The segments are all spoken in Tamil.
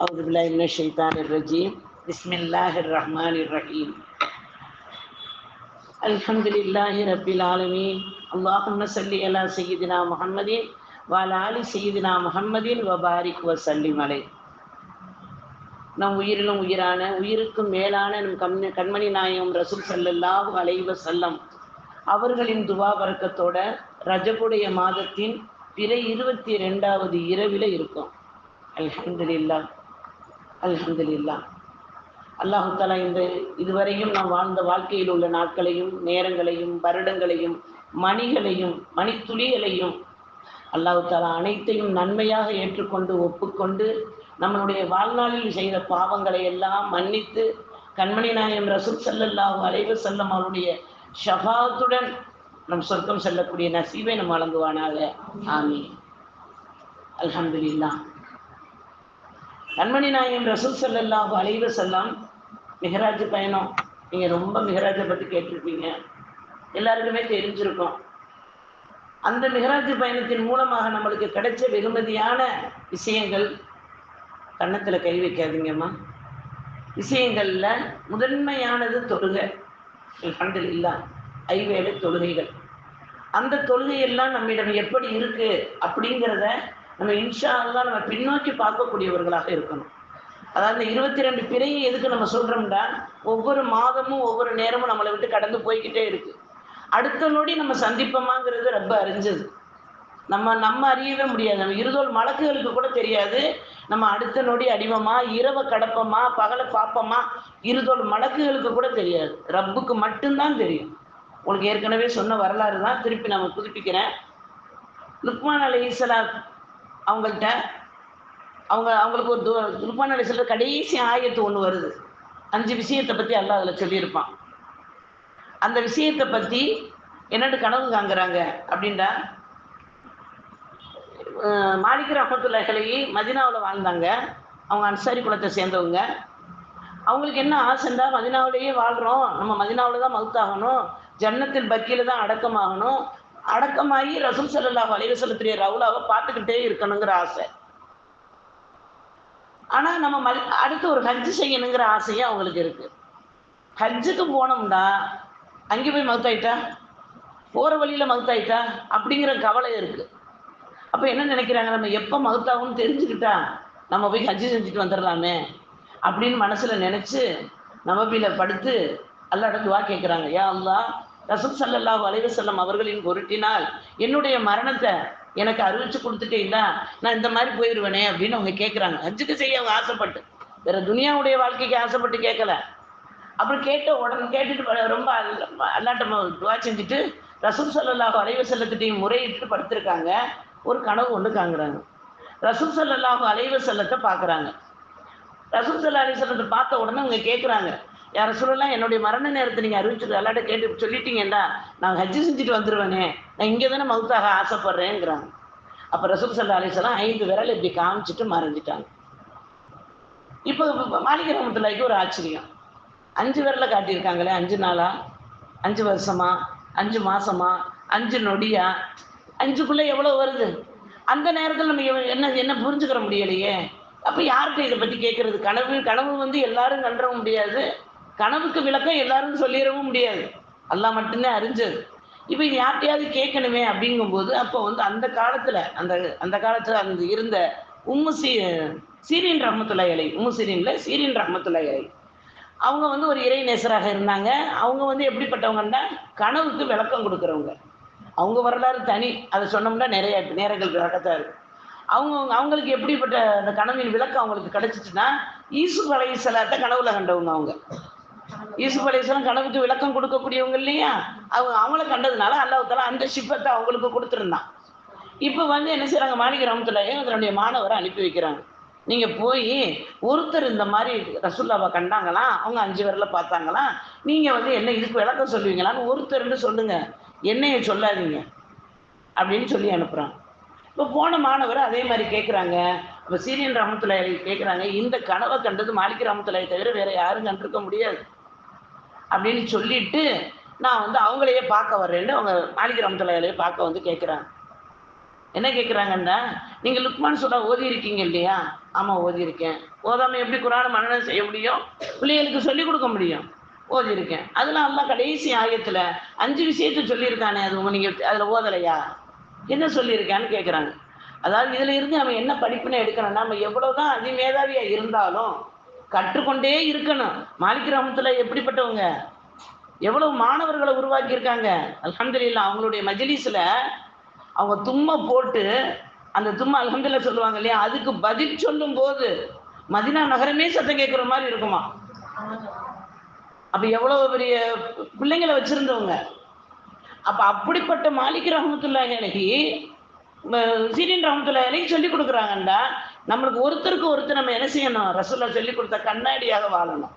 أعوذ بالله من الشيطان الرجيم بسم الله الرحمن الرحيم الحمد لله رب العالمين اللهم صل على سيدنا محمد وعلى آل سيدنا محمد وبارك وسلم عليه நம் உயிரிலும் உயிரான உயிருக்கும் மேலான நம் கண் கண்மணி நாயகம் ரசூல் ஸல்லல்லாஹு அலைஹி வஸல்லம் அவர்களின் துவா வர்க்கத்தோட ரஜபுடைய மாதத்தின் பிறை இருபத்தி ரெண்டாவது இரவில இருக்கும் அல்ஹம்துலில்லா அல்ஹம்துலில்லா. அல்லாஹுத்தாலா இந்த இதுவரையும் நாம் வாழ்ந்த வாழ்க்கையில் உள்ள நாட்களையும் நேரங்களையும் வருடங்களையும் மணிகளையும் மணித்துளிகளையும் அல்லாஹாலா அனைத்தையும் நன்மையாக ஏற்றுக்கொண்டு ஒப்புக்கொண்டு நம்மளுடைய வாழ்நாளில் செய்த பாவங்களை எல்லாம் மன்னித்து கண்மணி நாயம் ரசூல் சல்லல்லாஹு அலைவு செல்லம் அவருடைய ஷஃபாத்துடன் நம் சொர்க்கம் செல்லக்கூடிய நசீவை நம்ம வழங்குவானாக. ஆமி அல்ஹம்துலில்லாஹ் கண்மணி நாயகம் ரசூல் ஸல்லல்லாஹு அலைவ செல்லாம் மிகராஜ் பயணம். நீங்க ரொம்ப மிஹராஜை பத்தி கேட்டிருப்பீங்க. எல்லாருக்குமே தெரிஞ்சிருக்கும். அந்த மிகராஜ் பயணத்தின் மூலமாக நம்மளுக்கு கிடைச்ச வெகுமதியான விஷயங்கள் கன்னத்தில் கை வைக்காதீங்கம்மா. விஷயங்கள்ல முதன்மையானது தொழுகை. இல்லா ஐவேளை தொழுகைகள். அந்த தொழுகையெல்லாம் நம்மிடம் எப்படி இருக்கு அப்படிங்கிறத நம்ம இன்ஷா அல்லாஹ் நம்ம பின்னோக்கி பார்க்கக்கூடியவர்களாக இருக்கணும். அதாவது இருபத்தி ரெண்டு பிறையை எதுக்கு நம்ம சொல்றோம்னா ஒவ்வொரு மாதமும் ஒவ்வொரு நேரமும் நம்மளை விட்டு கடந்து போய்கிட்டே இருக்கு. அடுத்த நொடி நம்ம சந்திப்போமாங்கிறது ரொம்ப அறிஞ்சது நம்ம நம்ம அறியவே முடியாது. நம்ம இருதோல் மலக்குகளுக்கு கூட தெரியாது. நம்ம அடுத்த நொடி அடிவமா இரவை கடப்போமா பகலை பார்ப்போமா இருதோல் மலக்குகளுக்கு கூட தெரியாது. ரப்புக்கு மட்டும்தான் தெரியும். உங்களுக்கு ஏற்கனவே சொன்ன வரலாறு தான் திருப்பி நம்ம புதுப்பிக்கிறேன். லுக்மான் அலி இஸ்லாம் அவங்கள்ட்ட அவங்க அவங்களுக்கு ஒரு து- துர்பான அலி சொல்ற கடைசி ஆயத்து ஒன்று வருது. அஞ்சு விஷயத்தை பற்றி அல்லா அதில் சொல்லியிருப்பான். அந்த விஷயத்தை பற்றி என்னட்டு கனவு காங்குறாங்க அப்படின்டா அஹ் மாலிக் மதினாவில் வாழ்ந்தாங்க. அவங்க அன்சாரி குலத்தை சேர்ந்தவங்க. அவங்களுக்கு என்ன ஆசைண்டா மதினாவிலேயே வாழ்கிறோம் நம்ம மதினாவில் தான் மவுத்தாகணும். ஜன்னத்தில் பக்கியில் தான் அடக்கமாகணும். அடக்கமாகி ரசூல் ஸல்லல்லாஹு அலைஹி ரவுலாவை பார்த்துக்கிட்டே இருக்கணுங்கிற ஆசை. ஆனால் நம்ம மல் அடுத்து ஒரு ஹஜ்ஜு செய்யணுங்கிற ஆசையும் அவங்களுக்கு இருக்கு. ஹஜ்ஜுக்கு போனோம்னா அங்கே போய் மகுத்தாயிட்டா போகிற வழியில் மகுத்தாயிட்டா அப்படிங்கிற கவலை இருக்குது அப்போ என்ன நினைக்கிறாங்க? நம்ம எப்போ மகுத்தாகும்னு தெரிஞ்சுக்கிட்டா நம்ம போய் ஹஜ்ஜு செஞ்சுட்டு வந்துடலாமே அப்படின்னு மனசில் நினச்சி நவபியில் படுத்து அல்லாட துவா கேட்குறாங்க ஏன் அல்லா ரசூல் சல்லாஹூ அலைஹி செல்லம் அவர்களின் பொருட்டினால் என்னுடைய மரணத்தை எனக்கு அறிவிச்சு கொடுத்துட்டீங்களா நான் இந்த மாதிரி போயிடுவேனே அப்படின்னு அவங்க கேட்குறாங்க ஹஜ்ஜுக்கு செய்ய அவங்க ஆசைப்பட்டு. வேற துனியாவுடைய வாழ்க்கைக்கு ஆசைப்பட்டு கேட்கல அப்புறம் கேட்ட உடனே கேட்டுட்டு ரொம்ப அல்ல- துவா செஞ்சுட்டு ரசூல் சல்லாஹூ அலைஹி செல்லத்திட்டையும் முறையிட்டு படுத்திருக்காங்க. ஒரு கனவு ஒன்று காங்குறாங்க ரசூல் சல்லாஹூ அலைஹி செல்லத்தை பார்க்குறாங்க ரசூல் சல்லா அலைஹி செல்லத்தை பார்த்த உடனே அவங்க கேட்குறாங்க யார சொல்லலாம் என்னுடைய மரண நேரத்தை நீங்கள் அறிவிச்சுட்டு அல்லாட்ட கேட்டு சொல்லிட்டீங்கடா நான் ஹஜ்ஜு செஞ்சுட்டு வந்துடுவேனே நான் இங்கே தானே மவுத்தாக ஆசைப்படுறேங்கிறாங்க. அப்போ ரசூல் சல்லா அலைஹி ஐந்து விரல் இப்படி காமிச்சிட்டு மறைஞ்சிட்டாங்க. இப்போ மாளிகை ரமத்துலாய்க்கு ஒரு ஆச்சரியம். அஞ்சு விரலை காட்டியிருக்காங்களே அஞ்சு நாளா? அஞ்சு வருஷமா? அஞ்சு மாசமா? அஞ்சு நொடியா? அஞ்சுக்குள்ள எவ்வளோ வருது? அந்த நேரத்தில் நம்ம என்ன என்ன புரிஞ்சுக்கிற முடியலையே? அப்போ யார்கிட்ட இதை பற்றி கேட்கறது கனவு கனவு வந்து எல்லாரும் கண்டவும் முடியாது. கனவுக்கு விளக்கம் எல்லாரும் சொல்லிடவும் முடியாது. எல்லாம் மட்டும்தான் அறிஞ்சது. இப்போ இது யார்கிட்டையாவது கேட்கணுமே அப்படிங்கும்போது அப்போ வந்து அந்த காலத்தில் அந்த அந்த காலத்தில் அந்த இருந்த உம்மு சீ சீரின் ரஹமத்துல்லா அலை உம்மு சீரின்ல சீரின் ரஹமத்துல்லா அலை அவங்க வந்து ஒரு இறை நேசராக இருந்தாங்க. அவங்க வந்து எப்படிப்பட்டவங்கன்னா கனவுக்கு விளக்கம் கொடுக்குறவங்க. அவங்க வரலாறு தனி. அதை சொன்னோம்னா நிறைய நேரங்கள் விளக்கத்தான் இருக்கும். அவங்க அவங்களுக்கு எப்படிப்பட்ட அந்த கனவின் விளக்கம் அவங்களுக்கு கிடைச்சிச்சுன்னா ஈசுப் சிலத்தை கனவுல கண்டவங்க அவங்க. யூசுப் கனவுக்கு விளக்கம் கொடுக்கக்கூடியவங்க இல்லையா அவங்க அவங்கள கண்டதுனால அல்லாஹ் அந்த ஷிப்பத்தை அவங்களுக்கு கொடுத்துருந்தான். இப்போ வந்து என்ன செய்றாங்க? மாணிக்க ரமத்துல்லாயே அதனுடைய மாணவரை அனுப்பி வைக்கிறாங்க. நீங்க போய் ஒருத்தர் இந்த மாதிரி ரசுல்லாவை கண்டாங்களாம் அவங்க அஞ்சு பேர்ல பார்த்தாங்களாம் நீங்க வந்து என்ன இதுக்கு விளக்கம் சொல்லுவீங்களான்னு ஒருத்தர்னு சொல்லுங்க. என்னைய சொல்லாதீங்க. அப்படின்னு சொல்லி அனுப்புறாங்க. இப்போ போன மாணவர் அதே மாதிரி கேட்குறாங்க இப்போ சீரியன் ரமத்துலாய் கேட்குறாங்க இந்த கனவை கண்டது மாளிகை ராமத்துலாயை தவிர வேற யாரும் கண்டிருக்க முடியாது. அப்படின்னு சொல்லிட்டு நான் வந்து அவங்களையே பார்க்க வர்றேன்னு அவங்க மாளிகை ரமத்துலாயிலே பார்க்க வந்து கேட்குறாங்க என்ன கேட்குறாங்கன்னா நீங்கள் லுக்மான் சூரா ஓதி இருக்கீங்க இல்லையா? ஆமாம் ஓதி இருக்கேன். ஓதாம எப்படி குரான மனநம் செய்ய முடியும்? பிள்ளைகளுக்கு சொல்லிக் கொடுக்க முடியும். ஓதி இருக்கேன். அதில் அல்லாஹ் கடைசி ஆயத்தில் அஞ்சு விஷயத்தை சொல்லியிருக்கானே அது உங்க நீங்கள் அதில் ஓதலையா? என்ன சொல்லியிருக்கான்னு கேட்குறாங்க அதாவது இதில் இருந்து நம்ம என்ன படிப்புன்னு எடுக்கணும்னா நம்ம எவ்வளோதான் அதிமேதாவியாக இருந்தாலும் கற்றுக்கொண்டே இருக்கணும். மாலிக் ரஹமத்துல எப்படிப்பட்டவங்க? எவ்வளவு மாணவர்களை உருவாக்கியிருக்காங்க? அலமதுல்லா அவங்களுடைய மஜிலிஸ்ல அவங்க தும்மை போட்டு அந்த தும்மை அல்ஹம்துலில்லாஹ் சொல்லுவாங்க இல்லையா? அதுக்கு பதில் சொல்லும் போது மதினா நகரமே சத்தம் கேட்குற மாதிரி இருக்குமா? அப்ப எவ்வளவு பெரிய பிள்ளைங்களை வச்சிருந்தவங்க? அப்ப அப்படிப்பட்ட மாலிக் ரஹமத்துல்லா அலைஹி சீரியன் ரஹமத்துல்லா அலைஹி சொல்லி கொடுக்குறாங்கண்டா நம்மளுக்கு ஒருத்தருக்கு ஒருத்தர் நம்ம என்ன செய்யணும்? ரசூல்லா சொல்லி கொடுத்த கண்ணாடியாக வாழணும்.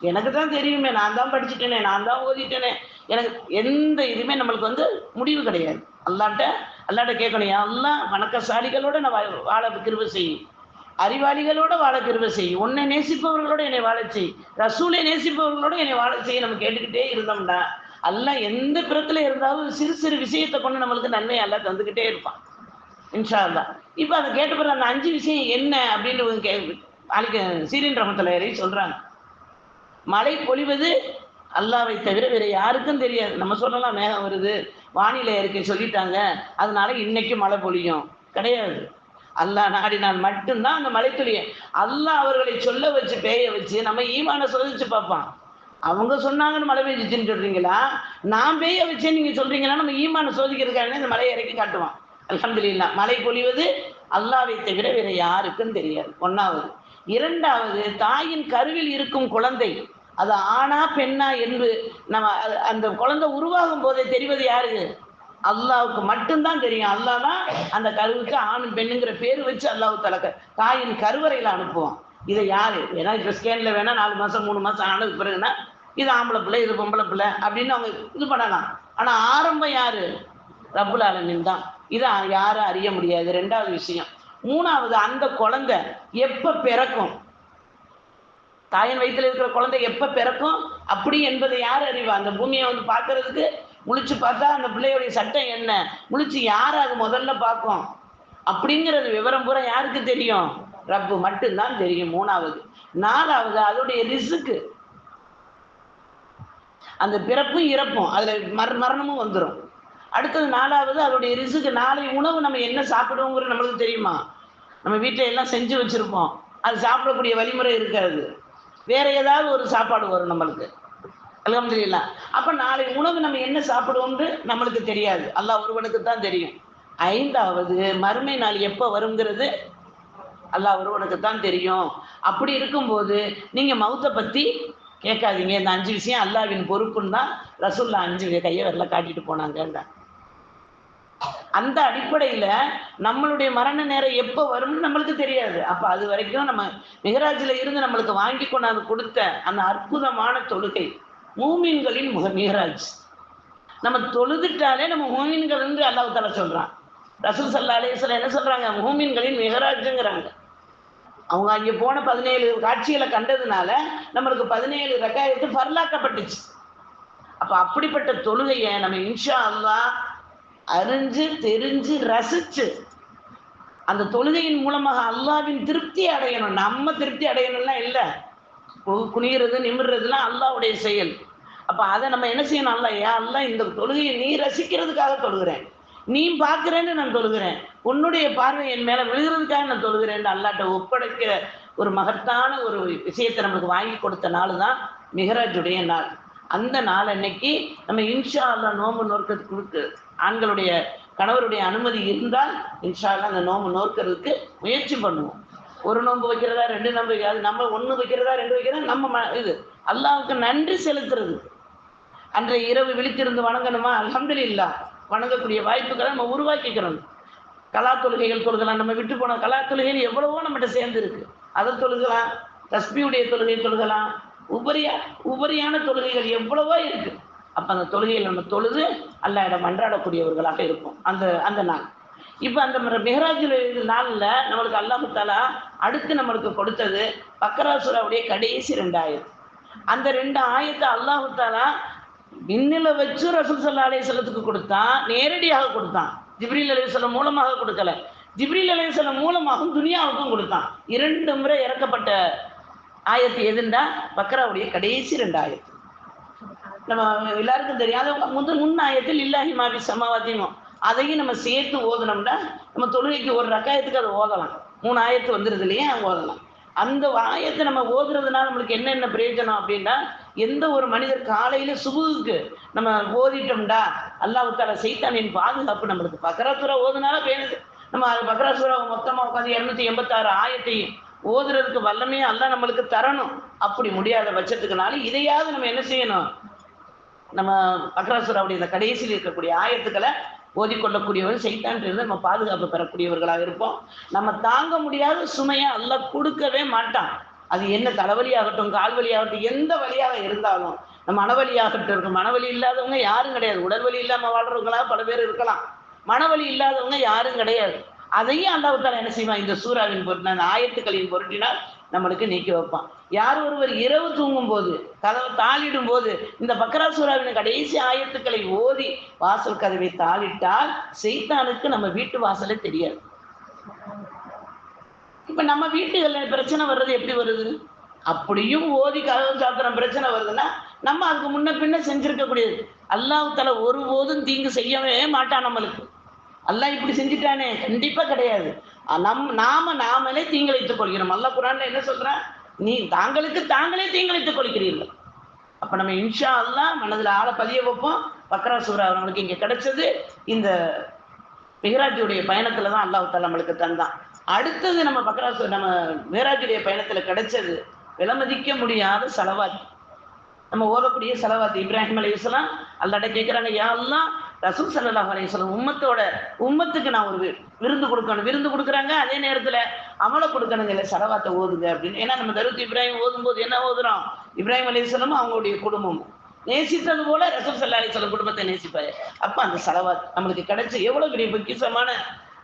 எனக்கு தான் தெரியுமே நான் தான் படிச்சுட்டேனே நான் தான் ஓதிட்டேனே. எனக்கு எந்த இதுவுமே நம்மளுக்கு வந்து முடிவு கிடையாது. அல்லாட்ட அல்லாட்ட கேட்கணும் எல்லாம் வணக்கசாலிகளோட நான் வா- வாழ கிருபை செய்யும் அறிவாளிகளோட வாழ கிருபை செய்யும் உன்னை நேசிப்பவர்களோட என்னை வாழ செய். ரசூலை நேசிப்பவர்களோட என்னை வாழ செய்ய நம்ம கேட்டுக்கிட்டே இருந்தோம்னா எல்லாம் எந்த பிறத்துல இருந்தாலும் சிறு சிறு விஷயத்தை கொண்டு நம்மளுக்கு நன்மை எல்லாம் தந்துக்கிட்டே இருப்பான். இன்ஷால்லா இப்போ அதை கேட்ட பிறகு அந்த அஞ்சு விஷயம் என்ன அப்படின்னு கே நாளைக்கு சீரியன் ரமத்தலையரை சொல்கிறாங்க மழை பொழிவது அல்லாவை தவிர வேறு யாருக்கும் தெரியாது. நம்ம சொல்லலாம் மேகம் வருது வானிலை அறிக்கை சொல்லிட்டாங்க. அதனால இன்னைக்கு மழை பொழியும். கிடையாது. அல்லாஹ் நாடினால் மட்டும்தான் அந்த மழை துளிய. அல்லாஹ் அவர்களை சொல்ல வச்சு பேய வச்சு நம்ம ஈமான சோதிச்சு பார்ப்பான். அவங்க சொன்னாங்கன்னு மழை பெய்ஞ்சிச்சுன்னு சொல்றீங்களா? நான் பேய வச்சேன்னு நீங்க சொல்றீங்களா நம்ம ஈமான சோதிக்கிறதுக்காக இந்த மலையை இறக்கி காட்டுவான். அலமதுல்லா மழை பொழிவது அல்லாவை தவிர வேற யாருக்கும் தெரியாது. ஒன்னாவது இரண்டாவது தாயின் கருவில் இருக்கும் குழந்தை அது ஆணா பெண்ணா என்று நம்ம அந்த குழந்தை உருவாகும் போதே தெரிவது யாருக்கு அல்லாவுக்கு மட்டும்தான் தெரியும். அல்லா தான் அந்த கருவுக்கு ஆணும் பெண்ணுங்கிற பேர் வச்சு அல்லாஹ் தலக்க தாயின் கருவறையில் அனுப்புவான். இதை யாரு? ஏன்னா இப்போ ஸ்கேனில் வேணா நாலு மாதம் மூணு மாதம் ஆனதுக்கு பிறகுனா இது ஆம்பளை பிள்ளை இது பொம்பளை பிள்ளை அப்படின்னு அவங்க இது பண்ணலாம். ஆனால் ஆரம்பம் யாரு? ரப்புல் ஆலமின் தான். இதை யாரும் அறிய முடியாது. ரெண்டாவது விஷயம். மூணாவது அந்த குழந்தை எப்ப பிறக்கும்? தாயின் வயித்துல இருக்கிற குழந்தை எப்ப பிறக்கும்? அப்படி என்பதை யார் அறிவா? அந்த பூமியை வந்து பார்க்கறதுக்கு முழிச்சு பார்த்தா அந்த பிள்ளையுடைய சட்டம் என்ன? முழிச்சு யார் அது முதல்ல பார்க்கும்? அப்படிங்கிறது விவரம் பூரா யாருக்கு தெரியும்? ரப்பு மட்டும்தான் தெரியும் மூணாவது. நாலாவது அதோடைய ரிசுக்கு. அந்த பிறப்பும் இறப்பும் அதுல மர் மரணமும் வந்துடும் அடுத்தது நாலாவது அதோடைய ரிசுக்கு நாளை உணவு நம்ம என்ன சாப்பிடுவோங்கிறது நம்மளுக்கு தெரியுமா? நம்ம வீட்டில் எல்லாம் செஞ்சு வச்சுருப்போம். அது சாப்பிடக்கூடிய வழிமுறை இருக்காது. வேற ஏதாவது ஒரு சாப்பாடு வரும் நம்மளுக்கு. அல்ஹம்துலில்லாஹ் அப்போ நாளை உணவு நம்ம என்ன சாப்பிடுவோம்னு நம்மளுக்கு தெரியாது. அல்லாஹ் ஒருவனுக்கு தான் தெரியும். ஐந்தாவது மறுமை நாள் எப்போ வருங்கிறது அல்லாஹ் ஒருவனுக்கு தான் தெரியும். அப்படி இருக்கும்போது நீங்கள் மௌத்தை பற்றி கேட்காதீங்க. இந்த அஞ்சு விஷயம் அல்லாவின் பொறுப்புன்னு தான் ரசூல்லா அஞ்சு கையை வரல காட்டிட்டு போனாங்க அந்த அடிப்படையில நம்மளுடைய மரண நேரம் எப்போ வரும்னு நம்மளுக்கு தெரியாது. அப்ப அது வரைக்கும் நம்ம மிகராஜில இருந்து நம்மளுக்கு வாங்கி கொண்டாந்து கொடுத்த அந்த அற்புதமான தொழுகை மூமின்களின் முக மிகராஜ். நம்ம தொழுதுட்டாலே நம்ம மூமின்கள் என்று அல்லாஹ் தலா சொல்றான். ரசூல் சல்லா அலேஸ்வரம் என்ன சொல்றாங்க? மூமின்களின் மிகராஜுங்கிறாங்க. அவங்க அங்கே போன பதினேழு காட்சிகளை கண்டதுனால நம்மளுக்கு பதினேழு ரகாயத்து ஃபர்லாக்கப்பட்டுச்சு அப்ப அப்படிப்பட்ட தொழுகையை நம்ம இன்ஷா அல்லா அறிஞ்சு தெரிஞ்சு ரசிச்சு அந்த தொழுகையின் மூலமாக அல்லாவின் திருப்தி அடையணும். நம்ம திருப்தி அடையணும்லாம் இல்லை. கு- குனிகிறது நிமிடுறதுலாம் அல்லாவுடைய செயல். அப்போ அதை நம்ம என்ன செய்யணும்? அல்ல ஏன் அல்லா இந்த தொழுகையை நீ ரசிக்கிறதுக்காக தொழுகிறேன். நீ பார்க்குறேன்னு நான் தொழுகிறேன். உன்னுடைய பார்வை என் மேலே விழுகிறதுக்காக நான் தொழுகிறேன் அல்லாட்ட ஒப்படைக்கிற ஒரு மகத்தான ஒரு விஷயத்தை நம்மளுக்கு வாங்கி கொடுத்த நாள் தான் மிகராஜுடைய நாள். அந்த நாள் அன்னைக்கு நம்ம இன்ஷா அல்லா நோம்பு நோக்கத்துக்கு கொடுத்து ஆண்களுடைய கணவருடைய அனுமதி இருந்தால் இன்ஷால்லாம் அந்த நோம்பு நோக்கிறதுக்கு முயற்சி பண்ணுவோம். ஒரு நோன்பு வைக்கிறதா ரெண்டு நோன்பு வைக்கிறது நம்ம ஒன்று வைக்கிறதா ரெண்டு வைக்கிறதா நம்ம ம- இது அல்லாவுக்கு நன்றி செலுத்துறது. அன்றைய இரவு விழித்திருந்து வணங்கணுமா? அல்ஹம்துலில்லாஹ். வணங்கக்கூடிய வாய்ப்புகளை நம்ம உருவாக்கிக்கிறோம். கலா தொழுகைகள் தொழுகலாம். நம்ம விட்டு போன கலா தொழுகைகள் எவ்வளவோ நம்மகிட்ட சேர்ந்து இருக்கு. அதை தொழுகலாம். தஸ்மியுடைய தொழுகை தொழுகலாம். உபரியா உபரியான தொழுகைகள் எவ்வளவோ இருக்குது அப்ப அந்த தொழுகையில் நம்ம தொழுது அல்லாஹ்விடம் மன்றாடக்கூடியவர்களாக இருக்கும் அந்த அந்த நாள். இப்போ அந்த மெஹராஜில் நாளில் நம்மளுக்கு அல்லாஹு தாலா அடுத்து நம்மளுக்கு கொடுத்தது பக்கராசுராவுடைய கடைசி ரெண்டு ஆயிரம் அந்த ரெண்டு ஆயத்தை அல்லாஹு தாலா விண்ணில வச்சு ரசூல் சல்லா அலையத்துக்கு கொடுத்தான் நேரடியாக கொடுத்தான். ஜிப்ரீல் அலைஹிஸ்ஸலாம் மூலமாக கொடுக்கல. ஜிப்ரீல் அலைஹிஸ்ஸலாம் மூலமாகவும் துனியாவுக்கும் கொடுத்தான். இரண்டு முறை இறக்கப்பட்ட ஆயத்து எதுண்டா? பக்ராவுடைய கடைசி ரெண்டு ஆயத்து. நம்ம எல்லாருக்கும் தெரியாது முதல் முன் ஆயத்தில் இல்லாஹி மாபி சமாவாத்தியமும் அதையும் நம்ம சேர்த்து ஓதுனோம்னா நம்ம தொழுகைக்கு ஒரு ரக்காயத்துக்கு அதை ஓதலாம். மூணு ஆயத்து வந்துருது இல்லையா? ஓதலாம். அந்த ஆயத்தை நம்ம ஓதுறதுனால நம்மளுக்கு என்னென்ன பிரயோஜனம் அப்படின்னா எந்த ஒரு மனிதர் காலையில சுபுவுக்கு நம்ம ஓதிட்டோம்டா அல்லாஹ் சைத்தானின் பாதுகாப்பு நம்மளுக்கு பக்கராத்துரா ஓதுனால வேணுது நம்ம அது பக்கராசுரா மொத்தமாக உட்காந்து இரநூத்தி எண்பத்தாறு ஆயத்தையும் ஓதுறதுக்கு வல்லமையும் அல்லாஹ் நம்மளுக்கு தரணும். அப்படி முடியாத பட்சத்துக்குனால இதையாவது நம்ம என்ன செய்யணும்? நம்ம பக்ராசுராவுடைய இந்த கடைசியில் இருக்கக்கூடிய ஆயத்துக்களை ஓதிக்கொள்ளக்கூடியவர்கள் செய்தான்றது நம்ம பாதுகாப்பு பெறக்கூடியவர்களாக இருப்போம். நம்ம தாங்க முடியாத சுமையை அல்ல கொடுக்கவே மாட்டான். அது என்ன தலைவலியாகட்டும் கால் வலியாகட்டும் எந்த வழியாக இருந்தாலும். நம்ம மனவலி இருக்கும். மனவலி இல்லாதவங்க யாரும் கிடையாது. உடல் வலி இல்லாமல் வாழ்றவங்களா பல பேர் இருக்கலாம். மனவலி இல்லாதவங்க யாரும் கிடையாது. அதையும் அல்லாஹால என்ன செய்வான்? இந்த சூறாவின் பொருட்டு அந்த ஆயத்துக்களின் பொருட்டினால் நம்மளுக்கு நீக்கி வைப்பான். யார் ஒருவர் இரவு தூங்கும் போது கதவை தாளிடும் போது இந்த பக்ராசூராவின் கடைசி ஆயத்துக்களை ஓதி வாசல் கதவை தாளிட்டால் செய்தானுக்கு நம்ம வீட்டு வாசலே தெரியாது. இப்ப நம்ம வீட்டுகள்ல பிரச்சனை வர்றது எப்படி வருது? அப்படியும் ஓதி கதவு சாத்திரம் பிரச்சனை வருதுன்னா நம்ம அதுக்கு முன்ன பின்ன செஞ்சிருக்க கூடியது அல்லாஹ் தலை ஒருபோதும் தீங்கு செய்யவே மாட்டான் நம்மளுக்கு. அல்லாஹ் இப்படி செஞ்சுட்டானே கண்டிப்பா கிடையாது. நம் நாம நாமளே தீங்கிழைத்துக் கொள்கிறோம். அல்லாஹ் குரான்ல என்ன சொல்றேன்? நீ தாங்களுக்கு தாங்களே தீங்கிழைத்துக் கொள்கிறீர்கள். அப்ப நம்ம இன்ஷா அல்லாஹ் மனதில் ஆளை பதிய வைப்போம். பக்ராசூரா அவங்களுக்கு இங்கே கிடைச்சது. இந்த மிகராஜியுடைய பயணத்துல தான் அல்லாஹ் தாலா நம்மளுக்கு தந்தான். அடுத்தது நம்ம பக்ரா நம்ம மிகராஜுடைய பயணத்துல கிடைச்சது விலமதிக்க முடியாத செலவாதி. நம்ம ஓதக்கூடிய செலவாதி. இப்ராஹிம் அலையாம் அல்லாட்ட கேட்குறாங்க யா ரசூல் சல்லாஹ் அலையம் உம்மத்தோட உம்மத்துக்கு நான் ஒரு விருந்து கொடுக்கணும். விருந்து கொடுக்குறாங்க அதே நேரத்துல அமலை கொடுக்கணுங்க. இல்லை செலவாத்தை ஓதுங்க அப்படின்னு. ஏன்னா நம்ம தருத்து இப்ராஹிம் ஓதும்போது என்ன ஓதுறோம்? இப்ராஹிம் அலையாமும் அவங்களுடைய குடும்பமும் நேசித்தது போல ரசூல் சல்லா அலிஸ்லாம் குடும்பத்தை நேசிப்பாரு. அப்ப அந்த சலவாத் நம்மளுக்கு கிடைச்ச எவ்வளவு பெரிய பொக்கிசமான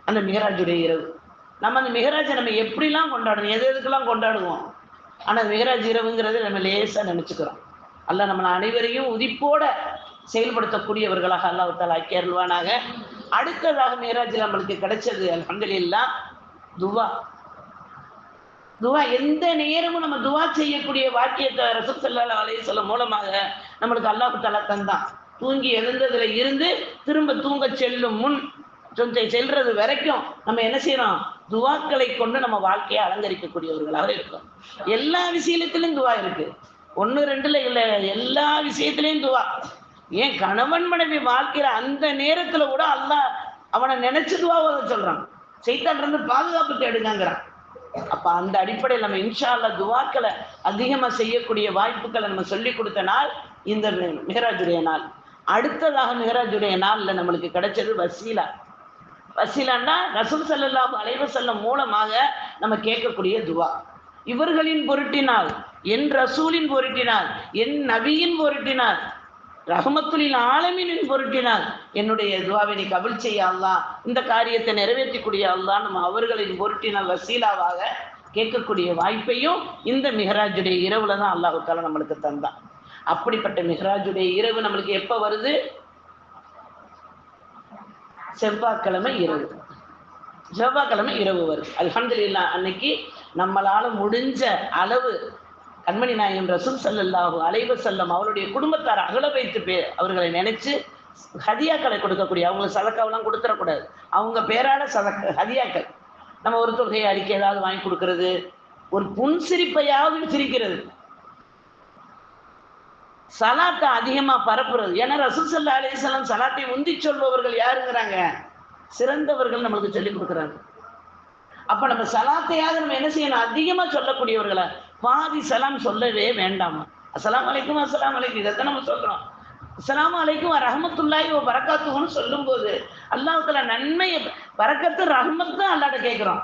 அந்த மிகராஜுடைய இரவு. நம்ம அந்த மிகராஜை நம்ம எப்படிலாம் கொண்டாடணும்? எது எதுக்கெல்லாம் கொண்டாடுவோம்? ஆனால் மிகராஜ் இரவுங்கிறது நம்ம லேசாக நினச்சிக்கிறோம். அல்ல நம்மளை அனைவரையும் உதிப்போட செயல்படுத்தக்கூடியவர்களாக அல்லாஹ் ஆக்கி அருள்வானாக அடுத்ததாக மேராஜில் நம்மளுக்கு கிடைச்சது அலமதுல்லா துவா. துவா எந்த நேரமும் நம்ம துவா செய்யக்கூடிய வாக்கியத்தை ரசூல் ஸல்லல்லாஹு மூலமாக நம்மளுக்கு அல்லாஹு தஆலா தந்தான். தூங்கி எழுந்ததுல இருந்து திரும்ப தூங்க செல்லும் முன் கொஞ்சம் செல்றது வரைக்கும் நம்ம என்ன செய்யறோம் துவாக்களை கொண்டு நம்ம வாழ்க்கையை அலங்கரிக்கக்கூடியவர்களாக இருக்கும். எல்லா விஷயத்திலும் துவா இருக்கு. ஒண்ணு ரெண்டுல இல்ல எல்லா விஷயத்திலையும் துவா. ஏன் கணவன் மனைவி வாழ்க்கையில அந்த நேரத்துல கூட அல்லாஹ் அவனை நினைச்சதுவா சொல்றான். செய்தான் இருந்து பாதுகாப்பு தேடுங்கிறான் அப்ப அந்த அடிப்படையில் நம்ம இன்ஷா அல்லா துவாக்களை அதிகமா செய்யக்கூடிய வாய்ப்புகளை நம்ம சொல்லி கொடுத்த நாள் இந்த மிகராஜுடைய நாள். அடுத்ததாக மிகராஜுடைய நாள்ல நம்மளுக்கு கிடைச்சது வசீலா. வசீலான்னா ரசூல் செல்லல்லா அலைவ செல்லம் மூலமாக நம்ம கேட்கக்கூடிய துவா. இவர்களின் பொருட்டினால் என் ரசூலின் பொருட்டினால் என் நபியின் பொருட்டினால் ரஹமத்துலின் ஆலமீனின் பொருட்டினால் என்னுடைய துவாவை நீ கபுல் செய்ய இந்த காரியத்தை நிறைவேற்றக்கூடிய அல்லா நம்ம அவர்களின் பொருட்டினால் வசீலாவாக கேட்கக்கூடிய வாய்ப்பையும் இந்த மிகராஜுடைய இரவுல தான் அல்லாஹுக்கால நம்மளுக்கு தந்தான். அப்படிப்பட்ட மிகராஜுடைய இரவு நம்மளுக்கு எப்ப வருது? செவ்வாய்க்கிழமை இரவு. செவ்வாய்க்கிழமை இரவு வருது. அல்ஹம்துலில்லாஹ் அன்னைக்கு நம்மளால முடிஞ்ச அளவு கண்மணி நாயகம் ரசூல் சல்லல்லாஹு அலைவ செல்லம் அவருடைய குடும்பத்தார் அகல வைத்து பே அவர்களை நினைச்சு ஹதியாக்களை கொடுக்கக்கூடிய அவங்களுக்கு சதக்காவெல்லாம் கொடுத்துடக்கூடாது அவங்க பேரால சதக்க ஹதியாக்கள். நம்ம ஒரு தொகையை அறிக்கை ஏதாவது வாங்கி கொடுக்கறது ஒரு புன்சிரிப்பையாவது சிரிக்கிறது. சலாத்தை அதிகமா பரப்புறது. ஏன்னா ரசூல் சல்லா அலைஹி வஸல்லம் சலாத்தை உந்தி சொல்பவர்கள் யாருங்கிறாங்க? சிறந்தவர்கள் நம்மளுக்கு சொல்லி கொடுக்குறாங்க அப்ப நம்ம சலாத்தையாவது நம்ம என்ன செய்யணும்? அதிகமா சொல்லக்கூடியவர்களை பாதி சலாம் சொல்லவே வேண்டாமா. அஸ்லாம் அலைக்கும் அஸ்லாம் அலைக்கும். இதைத்தான் நம்ம சொல்கிறோம் அஸ்லாம் அலைக்கும் ரஹமத்துல்லாய் ஓ பரக்காத்துஹுன்னு சொல்லும்போது அல்லாஹத்தில் நன்மையை பரக்கத்து ரஹமத்து அல்லாட்ட கேட்குறோம்.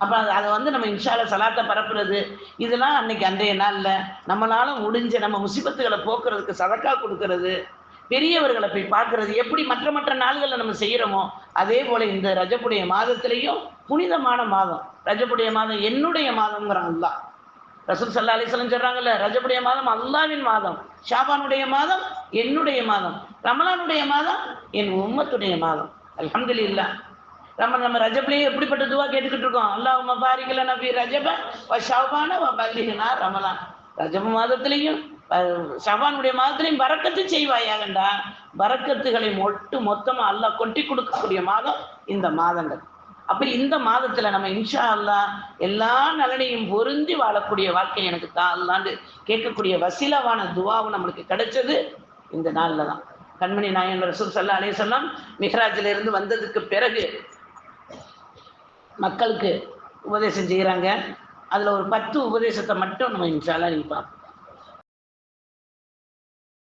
அப்போ அது அதை வந்து நம்ம இன்ஷால சலாத்தை பரப்புறது. இதெல்லாம் அன்னைக்கு அன்றைய நாளில் நம்மளால முடிஞ்ச நம்ம முசிபத்துகளை போக்குறதுக்கு சதக்கா கொடுக்கறது. பெரியவர்களை போய் பார்க்கறது. எப்படி மற்ற மற்ற நாள்களில் நம்ம செய்கிறோமோ அதே போல் இந்த ரஜப்புடைய மாதத்திலையும் புனிதமான மாதம். ரஜப்புடைய மாதம் என்னுடைய மாதங்கிறான் அல்லாஹ். ரசூல் சல்லா அலிஸ்லம் சொல்றாங்கல்ல ரஜபுடைய மாதம் அல்லாவின் மாதம் ஷாபானுடைய மாதம் என்னுடைய மாதம் ரமலானுடைய மாதம் என் உம்மத்துடைய மாதம். அல்ஹம்துலில்லாஹ். நம்ம நம்ம ரஜப்லேயே எப்படிப்பட்ட துவா கேட்டுக்கிட்டு இருக்கோம்? அல்லாஹ் பாரிக்கல நபி ரஜப வ பல்லிகனா வ ரமலான். ரஜப மாதத்திலையும் ஷவானுடைய ஷாபானுடைய மாதத்திலையும் பறக்கத்து செய்வாயாகண்டா? வரக்கத்துகளை மொட்டு மொத்தமாக அல்லாஹ் கொட்டி கொடுக்கக்கூடிய மாதம் இந்த மாதங்கள். அப்படி இந்த மாதத்துல நம்ம இன்ஷா அல்லாஹ் எல்லா நலனையும் பொருந்தி வாழக்கூடிய வாழ்க்கை எனக்கு தான் அல்லாண்டு கேட்கக்கூடிய வசீலவான துவாவும் நம்மளுக்கு கிடைச்சது இந்த நாளில் தான். கண்மணி நாயன் ரசூல் சல்லா அலே சொல்லாம் மிஹராஜில இருந்து வந்ததுக்கு பிறகு மக்களுக்கு உபதேசம் செய்கிறாங்க அதில் ஒரு பத்து உபதேசத்தை மட்டும் நம்ம இன்ஷால்லா நீ பார்ப்போம்.